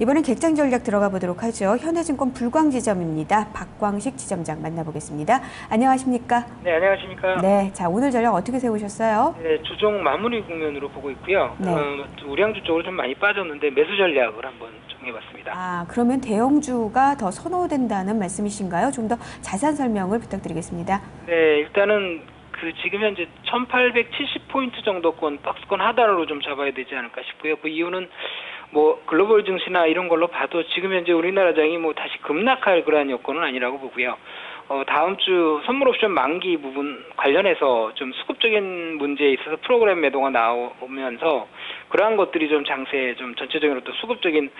이번엔 객장 전략 들어가 보도록 하죠. 현대증권 불광 지점입니다. 박광식 지점장 만나보겠습니다. 안녕하십니까? 네, 안녕하십니까. 네, 자 오늘 전략 어떻게 세우셨어요? 네, 주종 마무리 국면으로 보고 있고요. 네. 어, 우량주 쪽으로 좀 많이 빠졌는데 매수 전략을 한번 정해봤습니다. 아, 그러면 대형주가 더 선호된다는 말씀이신가요? 좀 더 자세한 설명을 부탁드리겠습니다. 네, 일단은 그 지금 현재 1870포인트 정도권 박스권 하단으로 좀 잡아야 되지 않을까 싶고요. 그 이유는 뭐 글로벌 증시나 이런 걸로 봐도 지금 현재 우리나라 장이 뭐 다시 급락할 그러한 여건은 아니라고 보고요. 어, 다음 주 선물 옵션 만기 부분 관련해서 좀 수급적인 문제에 있어서 프로그램 매도가 나오면서 그러한 것들이 좀 장세에 좀 전체적으로 또 수급적인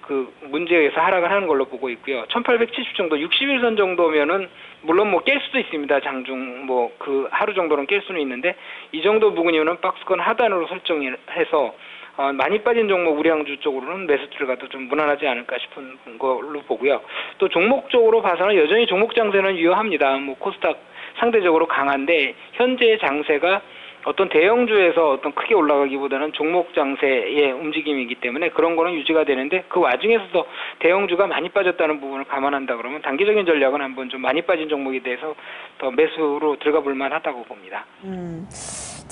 그 문제에 의해서 하락을 하는 걸로 보고 있고요. 1870 정도, 61선 정도면은 물론 뭐 깰 수도 있습니다. 장중 뭐 그 하루 정도는 깰 수는 있는데 이 정도 부분이면 박스권 하단으로 설정해서 어, 많이 빠진 종목 우량주 쪽으로는 매수 들어가도 좀 무난하지 않을까 싶은 걸로 보고요. 또 종목 적으로 봐서는 여전히 종목 장세는 유효합니다. 뭐 코스닥 상대적으로 강한데 현재 장세가 어떤 대형주에서 어떤 크게 올라가기보다는 종목 장세의 움직임이기 때문에 그런 거는 유지가 되는데 그 와중에서도 대형주가 많이 빠졌다는 부분을 감안한다 그러면 단기적인 전략은 한번 좀 많이 빠진 종목에 대해서 더 매수로 들어가 볼 만하다고 봅니다. 음,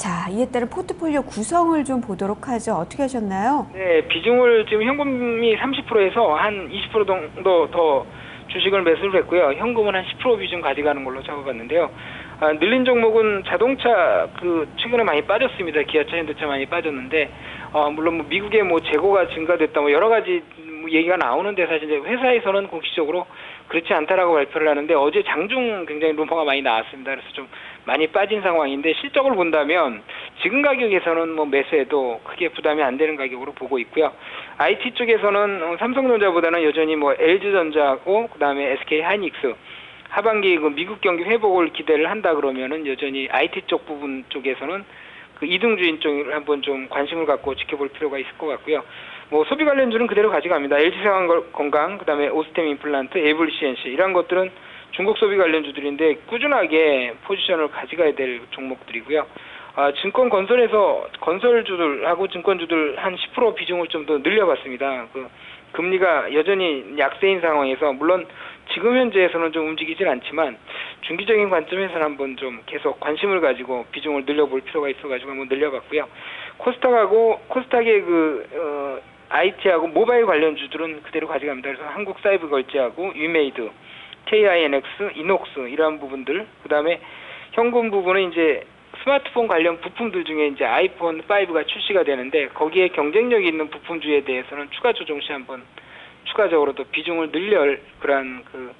자, 이에 따른 포트폴리오 구성을 좀 보도록 하죠. 어떻게 하셨나요? 네, 비중을 지금 현금이 30%에서 한 20% 정도 더 주식을 매수를 했고요. 현금은 한 10% 비중 가져가는 걸로 잡아봤는데요. 아, 늘린 종목은 자동차 그 최근에 많이 빠졌습니다. 기아차, 현대차 많이 빠졌는데 어, 물론 뭐 미국의 뭐 재고가 증가됐다 뭐 여러 가지 뭐 얘기가 나오는데 사실 이제 회사에서는 공식적으로 그렇지 않다라고 발표를 하는데 어제 장중 굉장히 루머가 많이 나왔습니다. 그래서 좀 많이 빠진 상황인데 실적을 본다면 지금 가격에서는 뭐 매수해도 크게 부담이 안 되는 가격으로 보고 있고요. IT 쪽에서는 어, 삼성전자보다는 여전히 뭐 LG전자고 그다음에 SK 하이닉스 하반기 그 미국 경기 회복을 기대를 한다 그러면은 여전히 IT 쪽 부분 쪽에서는 그 이등주인 쪽을 한번 좀 관심을 갖고 지켜볼 필요가 있을 것 같고요. 뭐 소비 관련주는 그대로 가져갑니다. LG생활건강, 그다음에 오스템 임플란트, 에블CNC 이런 것들은 중국 소비 관련주들인데 꾸준하게 포지션을 가져가야 될 종목들이고요. 아, 증권 건설에서 건설주들하고 증권주들 한 10% 비중을 좀 더 늘려봤습니다. 그 금리가 여전히 약세인 상황에서 물론 지금 현재에서는 좀 움직이질 않지만 중기적인 관점에서는 한번 좀 계속 관심을 가지고 비중을 늘려볼 필요가 있어가지고 한번 늘려봤고요. 코스닥하고 코스닥의 그 어, IT하고 모바일 관련 주들은 그대로 가져갑니다. 그래서 한국 사이버 걸즈하고 유메이드, KINX, 이녹스 이러한 부분들 그다음에 현금 부분은 이제 스마트폰 관련 부품들 중에 이제 아이폰 5가 출시가 되는데 거기에 경쟁력이 있는 부품주에 대해서는 추가 조정 시 한번 추가적으로 또 비중을 늘려 그러한 그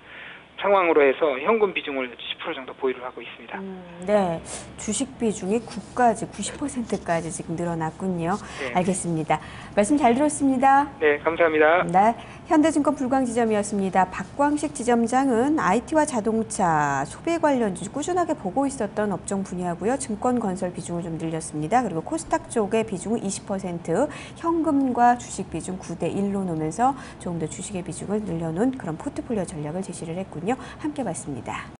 상황으로 해서 현금 비중을 10% 정도 보유를 하고 있습니다. 음, 네, 주식 비중이 9까지 90%까지 지금 늘어났군요. 네. 알겠습니다. 말씀 잘 들었습니다. 네, 감사합니다. 네, 현대증권 불광 지점이었습니다. 박광식 지점장은 IT와 자동차, 소비 관련주 꾸준하게 보고 있었던 업종 분야고요. 증권 건설 비중을 좀 늘렸습니다. 그리고 코스닥 쪽의 비중은 20%, 현금과 주식 비중 9대 1로 놓으면서 조금 더 주식의 비중을 늘려놓은 그런 포트폴리오 전략을 제시를 했군요. 함께 봤습니다.